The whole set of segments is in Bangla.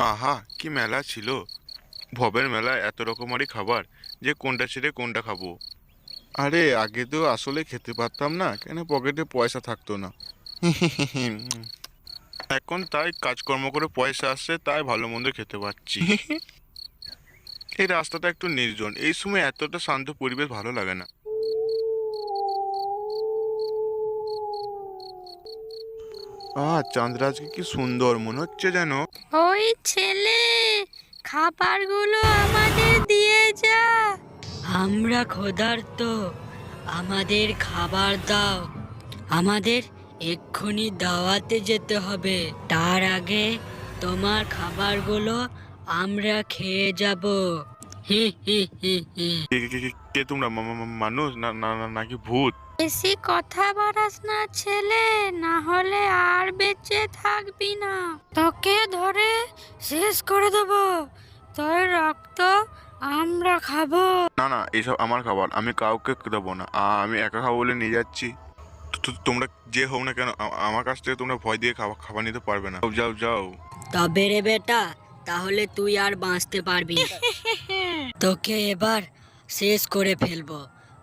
আহা কি মেলা ছিল। ভবের মেলায় এত রকমারি খাবার যে কোনটা ছেড়ে কোনটা খাব। আরে আগে তো আসলে খেতে পারতাম না কেন পকেটে পয়সা থাকতো না। এখন তাই কাজকর্ম করে পয়সা আসছে তাই ভালো মন্দ খেতে পাচ্ছি। এই রাস্তাটা একটু নির্জন এই সময় এতটা শান্ত পরিবেশ ভালো লাগে না। আহ চাঁদরাজকে কি সুন্দর মনে হচ্ছে যেন? ওই ছেলে খাবারগুলো আমাদের দিয়ে যা। আমরা ক্ষুধার্ত আমাদের খাবার দাও। আমাদের এক্ষুনি দাওয়াতে যেতে হবে। তার আগে তোমার খাবারগুলো আমরা খেয়ে যাব। হি হি হি হি। কে তোমরা মানুষ না না না- নাকি ভূত? বেশি কথা বাড়াস না ছেলে না হলে আর বেঁচে থাকবি না। তোকে ধরে শেষ করে দেবো। তোর রক্ত আমরা খাব। না না এইসব আমার খাবার আমি কাউকে দেবো না। আমি একা খাব বলে নিয়ে যাচ্ছি। তোমরা যে হোক না কেন আমার কাছ থেকে তোমরা ভয় দিয়ে খাবার খাবার নিতে পারবে না। যাও, যাও যাও। তবে রে বেটা তাহলে তুই আর বাঁচতে পারবি না। তোকে এবার শেষ করে ফেলব।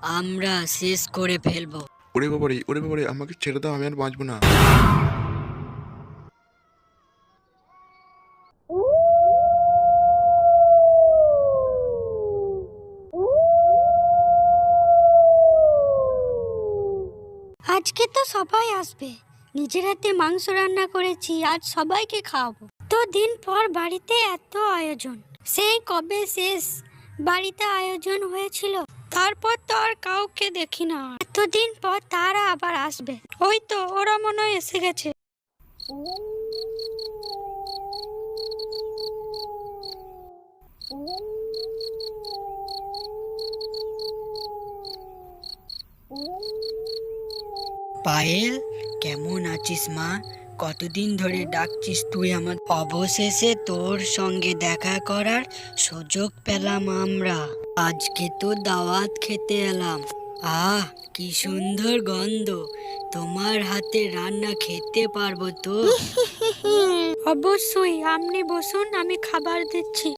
আমরা শেষ করে ফেলব। ওরে বাবারে ওরে বাবারে আমাকে ছেড়ে দাও আমি আর বাঁচবো না। আজকে তো সবাই আসবে। নিজের হাতে মাংস রান্না করেছি আজ সবাইকে খাওয়াবো। তো দিন পর বাড়িতে এত আয়োজন। সেই কবে শেষ বাড়িতে আয়োজন হয়েছিল? তারপর তো আর কাউকে দেখি না। এতদিন পর তারা আবার আসবে। ওই তো, ওরা মনে হয় এসে গেছে। পায়েল, কেমন আছিস মা? কতদিন ধরে ডাকছিস তুই আমার? অবশেষে তোর সঙ্গে দেখা করার সুযোগ পেলাম আমরা। আজকে তো দাওয়াত খেতে এলাম। আহ, কি সুন্দর গন্ধ। তোমার হাতে রান্না খেতে পারব তো। অবশ্যই, আপনি বসুন, আমি খাবার দিচ্ছি।